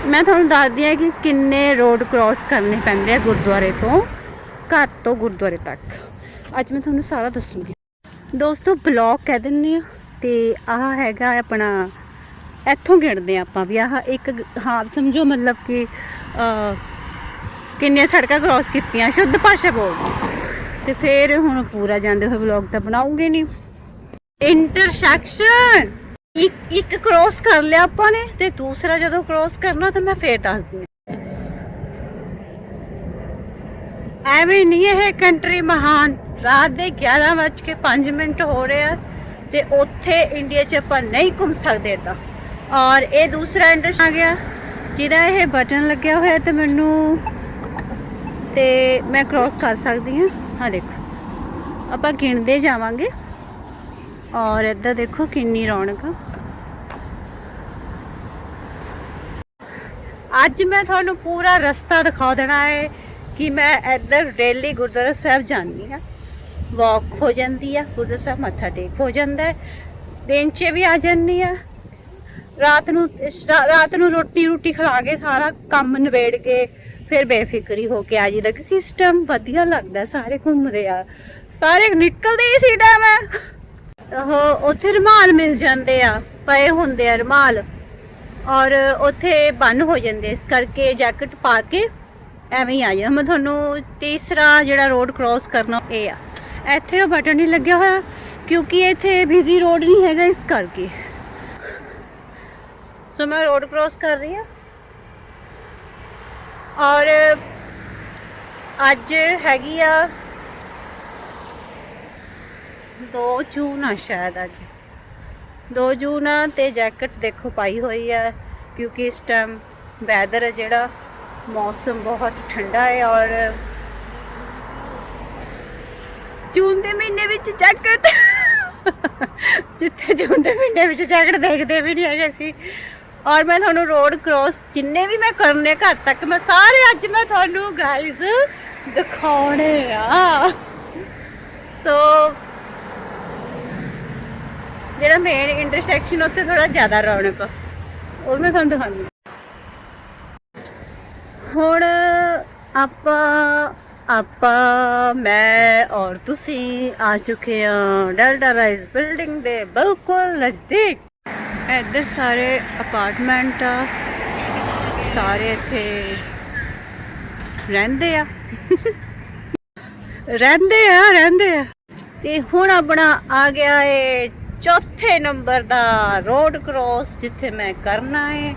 Speaker 1: ਮੈਂ ਤੁਹਾਨੂੰ ਦੱਸਦੀ ਹਾਂ ਕਿ ਕਿੰਨੇ ਰੋਡ ਕ੍ਰਾਸ ਕਰਨੇ ਪੈਂਦੇ ਆ ਗੁਰਦੁਆਰੇ ਤੋਂ, ਘਰ ਤੋਂ ਗੁਰਦੁਆਰੇ ਤੱਕ। ਅੱਜ ਮੈਂ ਤੁਹਾਨੂੰ ਸਾਰਾ ਦੱਸੂਗੀ। ਦੋਸਤੋ ਬਲੌਕ ਕਹਿ ਦਿੰਨੇ ਆ ਤੇ ਆਹ ਹੈਗਾ ਆਪਣਾ, ਇੱਥੋਂ ਗਿਣਦੇ ਆ ਆਪਾਂ ਵੀ ਆਹ ਇੱਕ ਹਾਂ, ਸਮਝੋ ਮਤਲਬ ਕਿ ਕਿੰਨੀਆਂ ਸੜਕਾਂ ਕ੍ਰਾਸ ਕੀਤੀਆਂ, ਸ਼ੁੱਧ ਭਾਸ਼ਾ ਬੋਲਦੀ ਤੇ ਫਿਰ ਹੁਣ ਪੂਰਾ ਜਾਂਦੇ ਹੋਏ ਵਲੌਗ ਤਾਂ ਬਣਾਉਂਗੇ ਨਹੀਂ ਇੰਟਰਸੈਕਸ਼ਨ ਇੱਕ ਇੱਕ ਕ੍ਰਾਸ ਕਰ ਲਿਆ ਆਪਾਂ ਨੇ ਤੇ ਦੂਸਰਾ ਜਦੋਂ ਕ੍ਰਾਸ ਕਰਨਾ ਤਾਂ ਮੈਂ ਫੇਰ ਦੱਸਦੀ ਹਾਂ। ਐਵੇਂ ਨਹੀਂ ਇਹ ਕੰਟਰੀ ਮਹਾਨ। ਰਾਤ ਦੇ 11:05 ਮਿੰਟ ਹੋ ਰਹੇ ਆ ਤੇ ਉੱਥੇ ਇੰਡੀਆ 'ਚ ਆਪਾਂ ਨਹੀਂ ਘੁੰਮ ਸਕਦੇ ਤਾਂ ਔਰ ਇਹ ਦੂਸਰਾ ਇੰਟਰਸ ਆ ਗਿਆ, ਜਿਹਦਾ ਇਹ ਬਟਨ ਲੱਗਿਆ ਹੋਇਆ ਤੇ ਮੈਨੂੰ ਤੇ ਮੈਂ ਕ੍ਰਾਸ ਕਰ ਸਕਦੀ ਹਾਂ। ਹਾਂ ਦੇਖੋ, ਆਪਾਂ ਗਿਣਦੇ ਜਾਵਾਂਗੇ। ਔਰ ਇੱਧਰ ਦੇਖੋ ਕਿੰਨੀ ਰੌਣਕ ਆ। ਅੱਜ ਮੈਂ ਤੁਹਾਨੂੰ ਪੂਰਾ ਰਸਤਾ ਦਿਖਾ ਦੇਣਾ ਹੈ ਕਿ ਮੈਂ ਇੱਧਰ ਡੇਲੀ ਗੁਰਦੁਆਰਾ ਸਾਹਿਬ ਜਾਂਦੀ ਹਾਂ। ਵਾਕ ਹੋ ਜਾਂਦੀ ਆ ਗੁਰਦੁਆਰਾ ਸਾਹਿਬ ਮੱਥਾ ਟੇਕ ਹੋ ਜਾਂਦਾ ਹੈ। ਦਿਨ 'ਚ ਵੀ ਆ ਜਾਂਦੀ ਆ। ਰਾਤ ਨੂੰ ਰਾਤ ਨੂੰ ਰੋਟੀ ਰੋਟੀ ਖਿਲਾ ਕੇ ਸਾਰਾ ਕੰਮ ਨਿਬੇੜ ਕੇ ਫਿਰ ਬੇਫਿਕਰੀ ਹੋ ਕੇ ਆ ਜੀਦਾ ਕਿਉਂਕਿ ਇਸ ਟਾਈਮ ਵਧੀਆ ਲੱਗਦਾ ਸਾਰੇ ਘੁੰਮਦੇ ਆ। ਸਾਰੇ ਨਿਕਲਦੇ ਹੀ ਸੀ ਟਾਈਮ ਉਹ ਉੱਥੇ ਰੁਮਾਲ ਮਿਲ ਜਾਂਦੇ ਆ, ਪਏ ਹੁੰਦੇ ਆ ਰੁਮਾਲ। ਔਰ ਉੱਥੇ ਬੰਨ ਹੋ ਜਾਂਦੇ ਇਸ ਕਰਕੇ ਜੈਕਟ ਪਾ ਕੇ ਐਵੇਂ ਹੀ ਆ ਜਾ ਮੈਂ ਤੁਹਾਨੂੰ ਤੀਸਰਾ ਜਿਹੜਾ ਰੋਡ ਕ੍ਰਾਸ ਕਰਨਾ, ਇਹ ਆ। ਇੱਥੇ ਉਹ ਬਟਨ ਨਹੀਂ ਲੱਗਿਆ ਹੋਇਆ, ਕਿਉਂਕਿ ਇੱਥੇ ਬਿਜ਼ੀ ਰੋਡ ਨਹੀਂ ਹੈਗਾ ਇਸ ਕਰਕੇ। ਸੋ ਮੈਂ ਰੋਡ ਕ੍ਰਾਸ ਕਰ ਰਹੀ ਹਾਂ। ਔਰ ਅੱਜ ਹੈਗੀ ਆ 2 ਜੂਨ ਆ ਸ਼ਾਇਦ ਅੱਜ। 2 ਜੂਨ ਆ ਤੇ ਜੈਕਟ ਦੇਖੋ ਪਾਈ ਹੋਈ ਆ, ਕਿਉਂਕਿ ਇਸ ਟਾਈਮ ਵੈਦਰ ਹੈ ਜਿਹੜਾ, ਮੌਸਮ ਬਹੁਤ ਠੰਡਾ ਹੈ ਔਰ ਜੂਨ ਦੇ ਮਹੀਨੇ ਵਿੱਚ ਜੈਕਟ। ਜਿੱਥੇ ਜੂਨ ਦੇ ਮਹੀਨੇ ਵਿੱਚ ਜੈਕਟ ਦੇਖਦੇ ਵੀ ਨਹੀਂ ਹੈਗੇ ਸੀ ਔਰ ਮੈਂ ਤੁਹਾਨੂੰ ਰੋਡ ਕ੍ਰਾਸ ਜਿੰਨੇ ਵੀ ਮੈਂ ਕਰਨੇ ਘਰ ਤੱਕ, ਮੈਂ ਸਾਰੇ ਅੱਜ ਮੈਂ ਤੁਹਾਨੂੰ ਗਾਇਜ਼ ਦਿਖਾਉਣੇ ਆ। ਸੋ ਜਿਹੜਾ ਮੇਨ ਇੰਟਰਸੈਕਸ਼ਨ ਉੱਥੇ ਥੋੜਾ ਜ਼ਿਆਦਾ ਰੌਣਕ ਉਹ ਮੈਂ ਤੁਹਾਨੂੰ ਦਿਖਾਉਂਦੀ ਹੁਣ ਆਪਾਂ ਆਪਾਂ, ਮੈਂ ਔਰ ਤੁਸੀਂ ਆ ਚੁੱਕੇ ਹਾਂ ਡੈਲਟਾ ਰਾਈਜ਼ ਬਿਲਡਿੰਗ ਦੇ ਬਿਲਕੁਲ ਨਜ਼ਦੀਕ। ਇੱਧਰ ਸਾਰੇ ਅਪਾਰਟਮੈਂਟ ਆ, ਸਾਰੇ ਇੱਥੇ ਰਹਿੰਦੇ ਆ। (laughs) ਰਹਿੰਦੇ ਆ ਰਹਿੰਦੇ ਆ। ਤੇ ਹੁਣ ਆਪਣਾ ਆ ਗਿਆ ਏ ਚੌਥੇ ਨੰਬਰ ਦਾ ਰੋਡ ਕ੍ਰਾਸ, ਜਿੱਥੇ ਮੈਂ ਕਰਨਾ ਏ।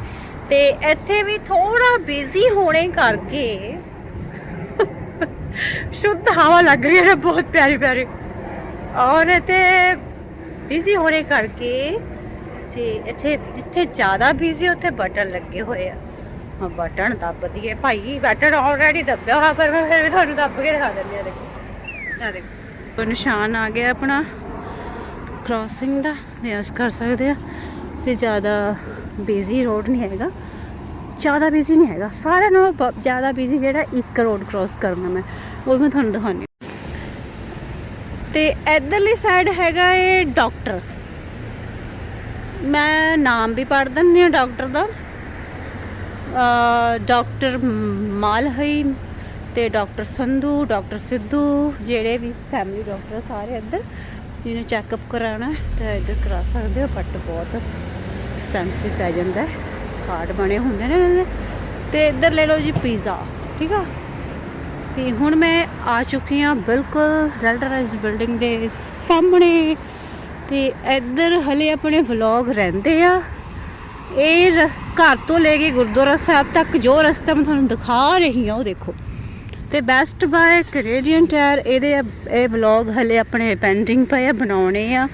Speaker 1: ਤੇ ਇੱਥੇ ਵੀ ਥੋੜਾ ਬਿਜ਼ੀ ਹੋਣੇ ਕਰਕੇ ਸ਼ੁੱਧ ਹਵਾ ਲੱਗ ਰਹੀ ਹੈ ਬਹੁਤ ਪਿਆਰੀ ਪਿਆਰੀ ਔਰ ਇੱਥੇ ਬਿਜ਼ੀ ਹੋਣੇ ਕਰਕੇ ਤੇ ਇੱਥੇ ਜਿੱਥੇ ਜ਼ਿਆਦਾ ਬਿਜ਼ੀ ਉੱਥੇ ਬਟਨ ਲੱਗੇ ਹੋਏ ਆ ਹਾਂ ਬਟਨ ਦੱਬ ਦਈਏ ਭਾਈ ਬਟਨ ਆਲਰੇਡੀ ਦੱਬਿਆ ਹੋਇਆ ਪਰ ਮੈਂ ਫਿਰ ਵੀ ਤੁਹਾਨੂੰ ਦੱਬ ਕੇ ਦਿਖਾ ਦਿੰਦੀ ਆ ਦੇਖੋ ਆ ਦੇਖੋ ਨਿਸ਼ਾਨ ਆ ਗਿਆ ਆਪਣਾ ਕ੍ਰਾਸਿੰਗ ਦਾ ਨਿਆਸ ਕਰ ਸਕਦੇ ਆ ਤੇ ਜ਼ਿਆਦਾ ਬਿਜ਼ੀ ਰੋਡ ਨਹੀਂ ਹੈਗਾ ਜ਼ਿਆਦਾ ਬਿਜ਼ੀ ਨਹੀਂ ਹੈਗਾ। ਸਾਰਿਆਂ ਨਾਲੋਂ ਬ- ਜ਼ਿਆਦਾ ਬਿਜ਼ੀ ਜਿਹੜਾ ਇੱਕ ਰੋਡ ਕ੍ਰਾਸ ਕਰਨਾ ਮੈਂ ਉਹ ਮੈਂ ਤੁਹਾਨੂੰ ਦਿਖਾਉਂਦੀ ਹਾਂ। ਤੇ ਇਧਰਲੀ ਸਾਈਡ ਹੈਗਾ ਇਹ ਡਾਕਟਰ ਮੈਂ ਨਾਮ ਵੀ ਪੜ੍ਹ ਦਿੰਦੀ ਹਾਂ ਡਾਕਟਰ ਦਾ। ਅ, ਡਾਕਟਰ ਮਾਲਹਈ ਤੇ ਡਾਕਟਰ ਸੰਧੂ ਡਾਕਟਰ ਸਿੱਧੂ ਜਿਹੜੇ ਵੀ ਫੈਮਿਲੀ ਡਾਕਟਰ ਸਾਰੇ ਇੱਧਰ ਜਿਹਨੂੰ ਚੈੱਕਅਪ ਕਰਾਉਣਾ ਤਾਂ ਇੱਧਰ ਕਰਾ ਸਕਦੇ ਹੋ ਬਟ ਬਹੁਤ ਐਕਸਪੈਂਸਿਵ ਪੈ ਜਾਂਦਾ ਹੈ। ਕਾਰਡ ਬਣੇ ਹੁੰਦੇ ਨੇ ਇਹਨਾਂ ਦੇ। ਤੇ ਇੱਧਰ ਲੈ ਲਓ ਜੀ ਪੀਜ਼ਾ ਠੀਕ ਆ? ਤੇ ਹੁਣ ਮੈਂ ਆ ਚੁੱਕੀ ਹਾਂ ਬਿਲਕੁਲ ਰੈਲਟਰਾਈਜ਼ਡ ਬਿਲਡਿੰਗ ਦੇ ਸਾਹਮਣੇ। ਤੇ ਇੱਧਰ ਹਲੇ ਆਪਣੇ ਵਲੌਗ ਰਹਿੰਦੇ ਆ। ਇਹ ਘਰ ਤੋਂ ਲੈ ਕੇ ਗੁਰਦੁਆਰਾ ਸਾਹਿਬ ਤੱਕ ਜੋ ਰਸਤਾ ਮੈਂ ਤੁਹਾਨੂੰ ਦਿਖਾ ਰਹੀ ਹਾਂ, ਉਹ ਦੇਖੋ। ਤੇ ਬੈਸਟ ਬਾਏ ਕੈਨੇਡੀਅਨ ਟਾਇਰ ਇਹਦੇ ਇਹ ਵਲੌਗ ਹਲੇ ਆਪਣੇ ਪੈਂਡਿੰਗ ਪਏ ਆ, ਬਣਾਉਣੇ ਆ।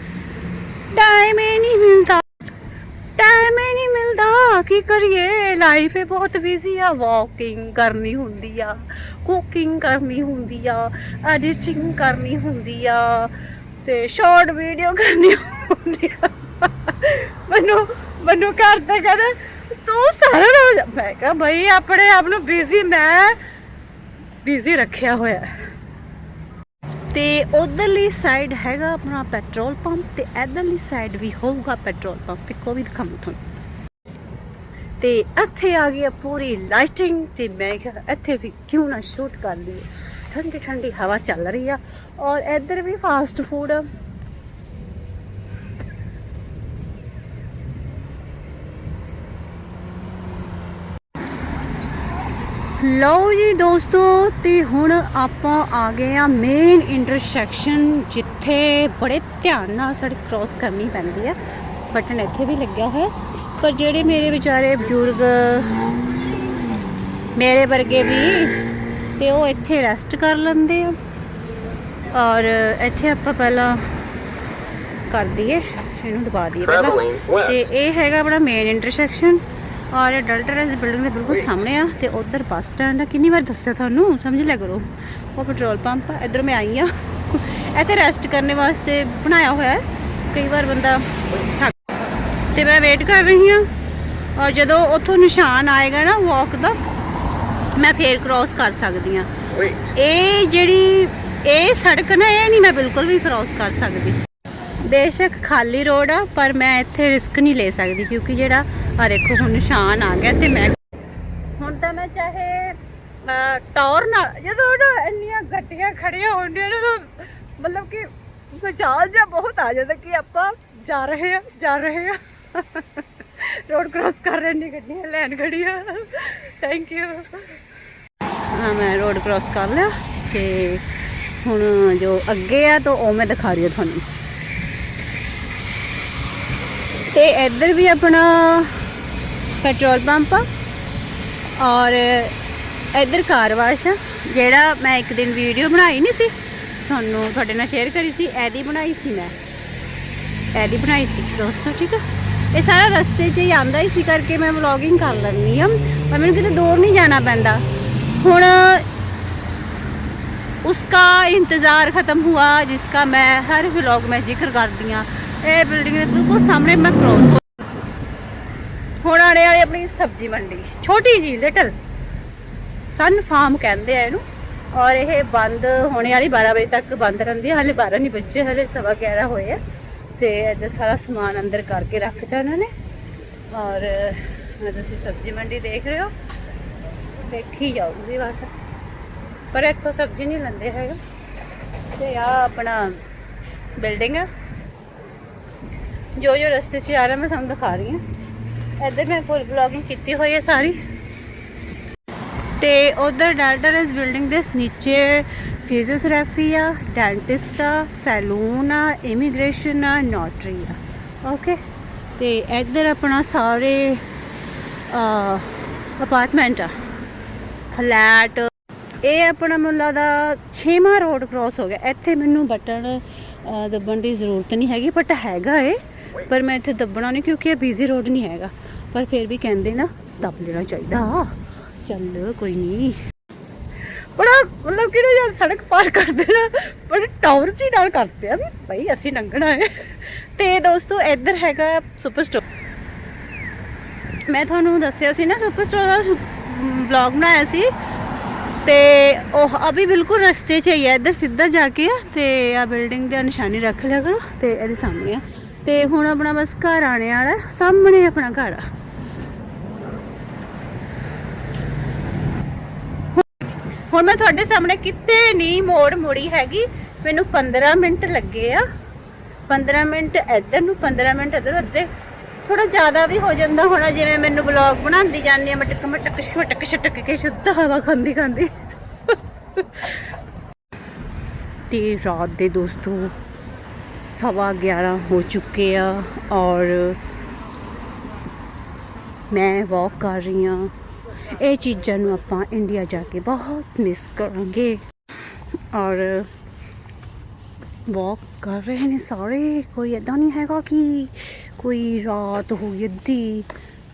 Speaker 1: ਟਾਈਮ ਹੀ ਨਹੀਂ ਮਿਲਦਾ। ਕੀ ਕਰੀਏ? ਲਾਈਫ ਹੈ ਬਹੁਤ ਬਿਜ਼ੀ ਆ। ਵਾਕਿੰਗ ਕਰਨੀ ਹੁੰਦੀ ਆ। ਕੁਕਿੰਗ ਕਰਨੀ ਹੁੰਦੀ ਆ। ਐਡੀਟਿੰਗ ਕਰਨੀ ਹੁੰਦੀ ਆ। ਤੇ ਸ਼ਾਰਟ ਵੀਡੀਓ ਕਰਨੀ ਹੁੰਦੀ ਆ। ਮੈਨੂੰ ਮੈਨੂੰ ਘਰ ਕਹਿੰਦੇ, ਤੂੰ ਸਾਰਾ ਰੋਜ਼ ਮੈਂ ਕਿਹਾ, ਬਈ ਆਪਣੇ ਆਪ ਨੂੰ ਬਿਜ਼ੀ ਮੈਂ ਬਿਜ਼ੀ ਰੱਖਿਆ ਹੋਇਆ ਤੇ ਉਧਰਲੀ ਸਾਈਡ ਹੈਗਾ ਆਪਣਾ ਪੈਟਰੋਲ ਪੰਪ ਤੇ ਇਧਰਲੀ ਸਾਈਡ ਵੀ ਹੋਊਗਾ ਪੈਟਰੋਲ ਪੰਪ ਇੱਕੋ ਵੀ ਦਿਖਾਵਾਂ ਤੁਹਾਨੂੰ। ਤੇ ਇੱਥੇ ਆ ਗਈ ਆ ਪੂਰੀ ਲਾਈਟਿੰਗ ਤੇ ਮੈਂ ਕਿਹਾ, ਇੱਥੇ ਵੀ ਕਿਉਂ ਨਾ ਸ਼ੂਟ ਕਰ ਲਈਏ। ਠੰਡੀ ਠੰਡੀ ਹਵਾ ਚੱਲ ਰਹੀ ਆ ਔਰ ਇੱਧਰ ਵੀ ਫਾਸਟ ਫੂਡ ਲਓ ਜੀ ਦੋਸਤੋ, ਤੇ ਹੁਣ ਆਪਾਂ ਆ ਗਏ ਆ ਮੇਨ ਇੰਟਰਸੈਕਸ਼ਨ ਜਿੱਥੇ ਬੜੇ ਧਿਆਨ ਨਾਲ ਸੜਕ ਕ੍ਰਾਸ ਕਰਨੀ ਪੈਂਦੀ ਆ। ਬਟਨ ਇੱਥੇ ਵੀ ਲੱਗਿਆ ਹੋਇਆ। ਪਰ ਜਿਹੜੇ ਮੇਰੇ ਵਿਚਾਰੇ ਬਜ਼ੁਰਗ ਮੇਰੇ ਵਰਗੇ ਵੀ ਤੇ ਉਹ ਇੱਥੇ ਰੈਸਟ ਕਰ ਲੈਂਦੇ ਆ। ਔਰ ਇੱਥੇ ਆਪਾਂ ਪਹਿਲਾਂ ਕਰ ਦਈਏ ਇਹਨੂੰ ਦਬਾ ਦਈਏ ਪਹਿਲਾਂ. ਤੇ ਇਹ ਹੈਗਾ ਆਪਣਾ ਮੇਨ ਇੰਟਰਸੈਕਸ਼ਨ ਔਰ ਇਹ ਡਲਟਰਸ ਬਿਲਡਿੰਗ ਦੇ ਬਿਲਕੁਲ ਸਾਹਮਣੇ ਆ ਤੇ ਉਧਰ ਬੱਸ ਸਟੈਂਡ ਆ। ਕਿੰਨੀ ਵਾਰ ਦੱਸਿਆ ਤੁਹਾਨੂੰ? ਸਮਝ ਲਿਆ ਕਰੋ। ਉਹ ਪੈਟਰੋਲ ਪੰਪ ਆ ਇਧਰ ਮੈਂ ਆਈ ਆ। ਇੱਥੇ ਰੈਸਟ ਕਰਨ ਵਾਸਤੇ ਬਣਾਇਆ ਹੋਇਆ ਹੈ। ਕਈ ਵਾਰ ਬੰਦਾ ਥੱਕ ਤੇ ਮੈਂ ਵੇਟ ਕਰ ਰਹੀ ਹਾਂ। ਔਰ ਜਦੋਂ ਉੱਥੋਂ ਨਿਸ਼ਾਨ ਆਏਗਾ ਨਾ ਵਾਕ ਦਾ ਮੈਂ ਫੇਰ ਕ੍ਰਾਸ ਕਰ ਸਕਦੀ ਹਾਂ. ਇਹ ਜਿਹੜੀ ਇਹ ਸੜਕ ਨਾ ਇਹ ਨਹੀਂ ਮੈਂ ਬਿਲਕੁਲ ਵੀ ਕ੍ਰਾਸ ਕਰ ਸਕਦੀ। ਬੇਸ਼ੱਕ ਖਾਲੀ ਰੋਡ ਆ ਪਰ ਮੈਂ ਇੱਥੇ ਰਿਸਕ ਨਹੀਂ ਲੈ ਸਕਦੀ ਕਿਉਂਕਿ ਜਿਹੜਾ ਆ ਦੇਖੋ ਹੁਣ ਨਿਸ਼ਾਨ ਆ ਗਿਆ ਤੇ ਮੈਂ ਹੁਣ ਤਾਂ ਮੈਂ ਚਾਹੇ ਟੌਰ ਨਾਲ ਜਦੋਂ ਨਾ ਇੰਨੀਆਂ ਗੱਡੀਆਂ ਖੜੀਆਂ ਹੁੰਦੀਆਂ ਨੇ ਤਾਂ ਮਤਲਬ ਕਿ ਮਜਾਲ ਜਿਹਾ ਬਹੁਤ ਆ ਜਾਂਦਾ ਕਿ ਆਪਾਂ ਜਾ ਰਹੇ ਆ ਜਾ ਰਹੇ ਆ ਰੋਡ ਕ੍ਰਾਸ ਕਰ ਰਹੇ ਨੇ ਗੱਡੀਆਂ, ਲੈਣ ਖੜੀਆਂ ਥੈਂਕ ਯੂ ਹਾਂ, ਮੈਂ ਰੋਡ ਕ੍ਰਾਸ ਕਰ ਲਿਆ ਤੇ ਹੁਣ ਜੋ ਅੱਗੇ ਆ ਤਾਂ ਉਹ ਮੈਂ ਦਿਖਾ ਰਹੀ ਹਾਂ ਤੁਹਾਨੂੰ। ਤੇ ਇੱਧਰ ਵੀ ਆਪਣਾ ਪੈਟਰੋਲ ਪੰਪ ਆ ਔਰ ਇੱਧਰ ਕਾਰ ਵਾਸ਼ ਆ, ਜਿਹੜਾ ਮੈਂ ਇੱਕ ਦਿਨ ਵੀਡੀਓ ਬਣਾਈ ਨਹੀਂ ਸੀ, ਤੁਹਾਨੂੰ ਤੁਹਾਡੇ ਨਾਲ ਸ਼ੇਅਰ ਕਰੀ ਸੀ ਐਦੀ ਬਣਾਈ ਸੀ ਮੈਂ। ਐਦੀ ਬਣਾਈ ਸੀ, ਦੋਸਤੋ, ਠੀਕ ਆ? ਇਹ ਸਾਰਾ ਰਸਤੇ 'ਚ ਹੀ ਆਂਦਾ ਇਸੇ ਕਰਕੇ ਮੈਂ ਵਲੌਗਿੰਗ ਕਰ ਲੈਂਦੀ ਆ ਪਰ ਮੈਨੂੰ ਕਿਤੇ ਦੂਰ ਨਹੀਂ ਜਾਣਾ ਪੈਂਦਾ। ਹੁਣ ਉਸਕਾ ਇੰਤਜ਼ਾਰ ਖਤਮ ਹੁਆ, ਜਿਸਕਾ ਮੈਂ ਹਰ ਵਲੌਗ ਮੈਂ ਜ਼ਿਕਰ ਕਰਦੀ ਆ ਇਹ ਬਿਲਡਿੰਗ ਦੇ ਬਿਲਕੁਲ ਸਾਹਮਣੇ ਮੈਂ ਕ੍ਰੋਸ ਹੁਣ ਆਣੇ ਵਾਲੀ ਆਪਣੀ ਸਬਜ਼ੀ ਮੰਡੀ। ਛੋਟੀ ਜੀ ਲਿਟਲ ਸਨ ਫਾਰਮ ਕਹਿੰਦੇ ਆ ਇਹਨੂੰ। ਔਰ ਇਹ ਬੰਦ ਹੋਣੇ ਵਾਲੀ 12 ਵਜੇ ਤੱਕ ਬੰਦ ਰਹਿੰਦੀ ਹੈ ਹਲੇ 12 ਨਹੀਂ ਵੱਜੇ, ਹਲੇ 11 ਹੋਏ ਆ। ਤੇ ਇੱਧਰ ਸਾਰਾ ਸਮਾਨ ਅੰਦਰ ਕਰਕੇ ਰੱਖਤਾ ਉਹਨਾਂ ਨੇ। ਔਰ ਤੁਸੀਂ ਸਬਜ਼ੀ ਮੰਡੀ ਦੇਖ ਰਹੇ ਹੋ। ਦੇਖੀ ਜਾਓ ਤੁਸੀਂ ਬਸ। ਪਰ ਇੱਥੋਂ ਸਬਜ਼ੀ ਨਹੀਂ ਲੈਂਦੇ ਹੈਗਾ। ਤੇ ਆ ਆਪਣਾ ਬਿਲਡਿੰਗ ਆ। ਜੋ ਜੋ ਰਸਤੇ 'ਚ ਆ ਰਿਹਾ ਮੈਂ ਤੁਹਾਨੂੰ ਦਿਖਾ ਰਹੀ ਹਾਂ। ਇੱਧਰ ਮੈਂ ਫੁੱਲ ਬਲੌਗਿੰਗ ਕੀਤੀ ਹੋਈ ਹੈ ਸਾਰੀ। ਤੇ ਉਧਰ ਇਸ ਬਿਲਡਿੰਗ ਦੇ ਨੀਚੇ ਫਿਜ਼ੀਓਥੈਰੇਪੀ ਆ ਡੈਂਟਿਸਟ ਆ ਸੈਲੂਨ ਆ ਇਮੀਗ੍ਰੇਸ਼ਨ ਆ ਨੋਟਰੀ ਆ। ਓਕੇ ਤੇ ਇੱਧਰ ਆਪਣਾ ਸਾਰੇ ਅਪਾਰਟਮੈਂਟ ਆ। ਫਲੈਟ ਇਹ ਆਪਣਾ ਮੁੱਲਾ ਦਾ 6ਵਾਂ ਰੋਡ ਕ੍ਰਾਸ ਹੋ ਗਿਆ। ਇੱਥੇ ਮੈਨੂੰ ਬਟਨ ਦੱਬਣ ਦੀ ਜ਼ਰੂਰਤ ਨਹੀਂ ਹੈਗੀ ਬਟ ਹੈਗਾ ਏ ਪਰ ਮੈਂ ਇੱਥੇ ਦੱਬਣਾ ਨਹੀਂ ਕਿਉਂਕਿ ਇਹ ਬਿਜ਼ੀ ਰੋਡ ਨਹੀਂ ਹੈਗਾ। ਪਰ ਫਿਰ ਵੀ ਕਹਿੰਦੇ ਨਾ, ਦੱਬ ਲੈਣਾ ਚਾਹੀਦਾ। ਚੱਲ, ਕੋਈ ਨਹੀਂ। ਬੜਾ ਮਤਲਬ ਕਿ ਨਾ ਜਦ ਸੜਕ ਪਾਰ ਕਰਦੇ ਨਾ, ਬੜੇ ਟਾਵਰ ਨਾਲ ਕਰਦੇ ਆ ਵੀ ਭਾਈ ਅਸੀਂ ਲੰਘਣਾ ਹੈ। ਤੇ ਦੋਸਤੋ ਇੱਧਰ ਹੈਗਾ ਸੁਪਰ ਸਟੋਰ ਮੈਂ ਤੁਹਾਨੂੰ ਦੱਸਿਆ ਸੀ ਨਾ ਸੁਪਰ ਸਟੋਰ ਦਾ ਵਲੌਗ ਬਣਾਇਆ ਸੀ। ਤੇ ਉਹ ਅਭੀ ਬਿਲਕੁਲ ਰਸਤੇ 'ਚ ਹੀ ਹੈ ਇੱਧਰ ਸਿੱਧਾ ਜਾ ਕੇ ਤੇ ਆ ਬਿਲਡਿੰਗ ਦੇ ਨਿਸ਼ਾਨੀ ਰੱਖ ਲਿਆ ਕਰੋ, ਤੇ ਇਹਦੇ ਸਾਹਮਣੇ ਆ। ਤੇ ਹੁਣ ਆਪਣਾ ਬਸ ਘਰ ਆਣੇ ਵਾਲਾ, ਸਾਹਮਣੇ ਆਪਣਾ ਘਰ ਆ। ਹੁਣ ਮੈਂ ਤੁਹਾਡੇ ਸਾਹਮਣੇ ਕਿਤੇ ਨਹੀਂ ਮੋੜ ਮੁੜੀ ਹੈਗੀ। ਮੈਨੂੰ 15 ਮਿੰਟ ਲੱਗੇ ਆ। 15 ਮਿੰਟ ਇੱਧਰ ਨੂੰ 15 ਮਿੰਟ ਇੱਧਰ ਅੱਧੇ ਥੋੜਾ ਜ਼ਿਆਦਾ ਵੀ ਹੋ ਜਾਂਦਾ ਹੋਣਾ, ਜਿਵੇਂ ਮੈਨੂੰ ਵਲੌਗ ਬਣਾਉਂਦੀ ਜਾਂਦੀ ਆ, ਮਟਕ ਮਟਕ, ਛਟਕ ਛਟਕ ਕੇ ਸ਼ੁੱਧ ਹਵਾ ਖਾਂਦੀ ਖਾਂਦੀ। ਤੇ ਰਾਤ ਦੇ ਦੋਸਤੋ, ਸਵਾ 11 ਹੋ ਚੁੱਕੇ ਆ ਔਰ ਮੈਂ ਵਾਕ ਕਰ ਰਹੀ ਹਾਂ। ਇਹ ਚੀਜ਼ਾਂ ਨੂੰ ਆਪਾਂ ਇੰਡੀਆ ਜਾ ਕੇ ਬਹੁਤ ਮਿਸ ਕਰਾਂਗੇ। ਔਰ ਵਾਕ ਕਰ ਰਹੇ ਨੇ ਸਾਰੇ, ਕੋਈ ਇਦਾਂ ਨਹੀਂ ਹੈਗਾ ਕਿ ਕੋਈ ਰਾਤ ਹੋ ਗਈ ਅੱਧੀ।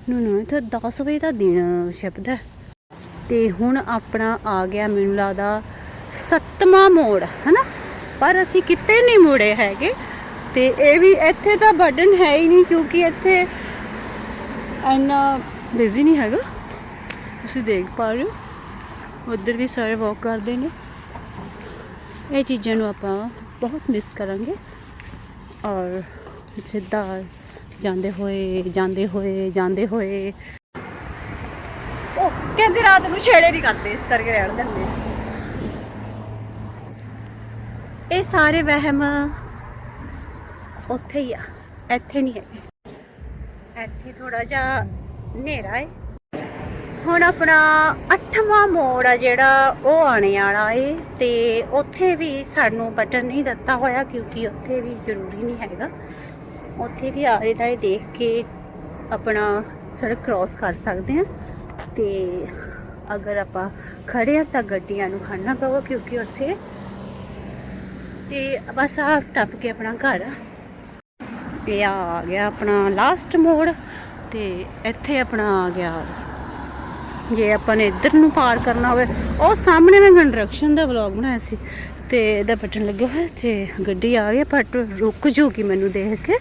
Speaker 1: ਨੂੰ ਨੂੰ ਤਾਂ 10 ਵਜੇ ਦਾ ਦਿਨ ਸ਼ਬਦ ਹੈ ਤੇ ਹੁਣ ਆਪਣਾ ਆ ਗਿਆ ਮੈਨੂੰ ਲੱਗਦਾ ਸੱਤਵਾਂ ਮੋੜ, ਹਨਾ? ਪਰ ਅਸੀਂ ਕਿਤੇ ਨਹੀਂ ਮੁੜੇ ਹੈਗੇ। ਤੇ ਇਹ ਵੀ ਇੱਥੇ ਤਾਂ ਬਟਨ ਹੈ ਹੀ ਨਹੀਂ ਕਿਉਂਕਿ ਇੱਥੇ ਇੰਨਾ ਬਿਜ਼ੀ ਨਹੀਂ ਹੈਗਾ। ਤੁਸੀਂ ਦੇਖ ਪਾ ਰਹੇ ਹੋ। ਉਧਰ ਵੀ ਸਾਰੇ ਵਾਕ ਕਰਦੇ ਨੇ। ਇਹ ਚੀਜ਼ਾਂ ਨੂੰ ਆਪਾਂ ਬਹੁਤ ਮਿਸ ਕਰਾਂਗੇ। ਔਰ ਸਿੱਧਾ ਜਾਂਦੇ ਹੋਏ ਜਾਂਦੇ ਹੋਏ ਜਾਂਦੇ ਹੋਏ। ਉਹ ਕਹਿੰਦੇ ਰਾਤ ਨੂੰ ਛੇੜੇ ਨਹੀਂ ਕਰਦੇ, ਇਸ ਕਰਕੇ ਰਹਿਣ ਦਿੰਦੇ ਇਹ ਸਾਰੇ ਵਹਿਮ ਉੱਥੇ ਹੀ ਆ। ਇੱਥੇ ਨਹੀਂ ਹੈ ਇੱਥੇ ਥੋੜਾ ਜਿਹਾ ਹਨੇਰਾ ਹੈ ਹੁਣ ਆਪਣਾ ਅੱਠਵਾਂ ਮੋੜ ਆ ਜਿਹੜਾ ਉਹ ਆਣੇ ਵਾਲਾ ਏ, ਤੇ ਉੱਥੇ ਵੀ ਸਾਨੂੰ ਬਟਨ ਨਹੀਂ ਦਿੱਤਾ ਹੋਇਆ ਕਿਉਂਕਿ ਉੱਥੇ ਵੀ ਜ਼ਰੂਰੀ ਨਹੀਂ ਹੈਗਾ। ਉੱਥੇ ਵੀ ਆਲੇ ਦਾਲੇ ਦੇਖ ਕੇ ਆਪਣਾ ਸੜਕ ਕ੍ਰਾਸ ਕਰ ਸਕਦੇ ਆ ਤੇ ਅਗਰ ਆਪਾਂ ਖੜੇ ਆ ਤਾਂ ਗੱਡੀਆਂ ਨੂੰ ਖੜਨਾ ਪਊਗਾ ਕਿਉਂਕਿ ਉੱਥੇ ਤੇ ਬਸ ਆ ਟੱਪ ਕੇ ਆਪਣਾ ਘਰ ਆ। ਇਹ ਆ ਗਿਆ ਆਪਣਾ ਲਾਸਟ ਮੋੜ ਤੇ ਇੱਥੇ ਆਪਣਾ ਆ ਗਿਆ। ਜੇ ਆਪਾਂ ਨੇ ਇੱਧਰ ਨੂੰ ਪਾਰ ਕਰਨਾ ਹੋਵੇ, ਉਹ ਸਾਹਮਣੇ ਮੈਂ ਕੰਸਟਰਕਸ਼ਨ ਦਾ ਵਲੌਗ ਬਣਾਇਆ ਸੀ। ਤੇ ਇਹਦਾ ਬਟਨ ਲੱਗਿਆ ਹੋਇਆ, ਤੇ ਗੱਡੀ ਆ ਗਈ, ਬਟ ਰੁਕ ਜੂਗੀ ਮੈਨੂੰ ਦੇਖ ਕੇ।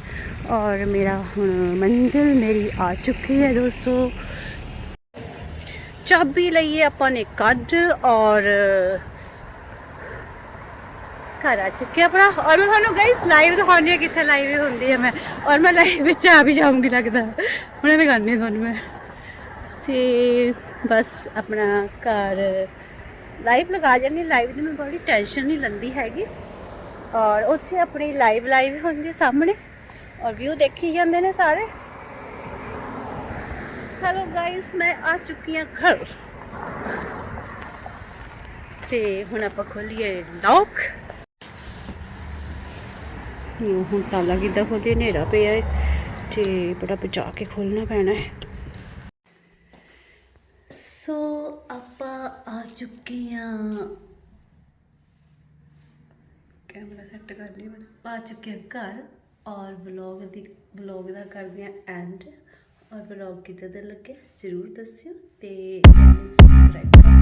Speaker 1: ਔਰ ਮੇਰਾ ਹੁਣ ਮੰਜ਼ਿਲ ਮੇਰੀ ਆ ਚੁੱਕੀ ਹੈ ਦੋਸਤੋ। ਚਾਬੀ ਲਈਏ ਆਪਾਂ ਨੇ ਕੱਢ ਔਰ ਘਰ ਆ ਚੁੱਕੇ ਆਪਣਾ। ਔਰ ਮੈਂ ਤੁਹਾਨੂੰ ਗਾਇਸ ਲਾਈਵ ਦਿਖਾਉਣੀ ਹੈ ਕਿੱਥੇ ਲਾਈਵ ਹੁੰਦੀ ਹੈ ਮੈਂ। ਔਰ ਮੈਂ ਲਾਈਵ ਵਿੱਚ ਆ ਵੀ ਜਾਊਂਗੀ ਲੱਗਦਾ। ਹੁਣੇ ਦਿਖਾਉਂਦੀ ਹਾਂ ਤੁਹਾਨੂੰ ਮੈਂ। ਤੇ ਬਸ ਆਪਣਾ ਘਰ ਲਾਈਵ ਲਗਾ ਜਾਂਦੀ ਲਾਈਵ ਦੀ ਮੈਂ ਬੜੀ ਟੈਨਸ਼ਨ ਨਹੀਂ ਲੈਂਦੀ ਹੈਗੀ। ਔਰ ਉੱਥੇ ਆਪਣੀ ਲਾਈਵ ਲਾਈਵ ਹੁੰਦੀ ਸਾਹਮਣੇ। ਔਰ ਵਿਊ ਦੇਖੀ ਜਾਂਦੇ ਨੇ ਸਾਰੇ। ਹੈਲੋ ਗਾਇਸ ਮੈਂ ਆ ਚੁੱਕੀ ਹਾਂ ਘਰ। ਤੇ ਹੁਣ ਆਪਾਂ ਖੋਲੀਏ ਲੌਕ ਹੁਣ ਤਾਲਾ ਕਿੱਦਾਂ ਖੋਲੀਏ ਹਨੇਰਾ ਪਿਆ ਹੈ ਤੇ ਬੜਾ ਬਚਾ ਕੇ ਖੋਲਣਾ ਪੈਣਾ ਹੈ ਸੋ ਆਪਾਂ ਆ ਚੁੱਕੇ ਆ। ਕੈਮਰਾ ਸੈੱਟ ਕਰ ਲਈ ਮੈਂ। ਆ ਚੁੱਕੇ ਆ ਘਰ ਔਰ ਵਲੌਗ ਦੀ, ਵਲੌਗ ਦਾ ਕਰਦੇ ਆ ਐਂਡ ਔਰ ਵਲੌਗ ਕਿਤੇ ਦਾ ਲੱਗਿਆ ਜਰੂਰ ਦੱਸਿਓ ਤੇ ਸਬਸਕ੍ਰਾਈਬ ਕਰੋ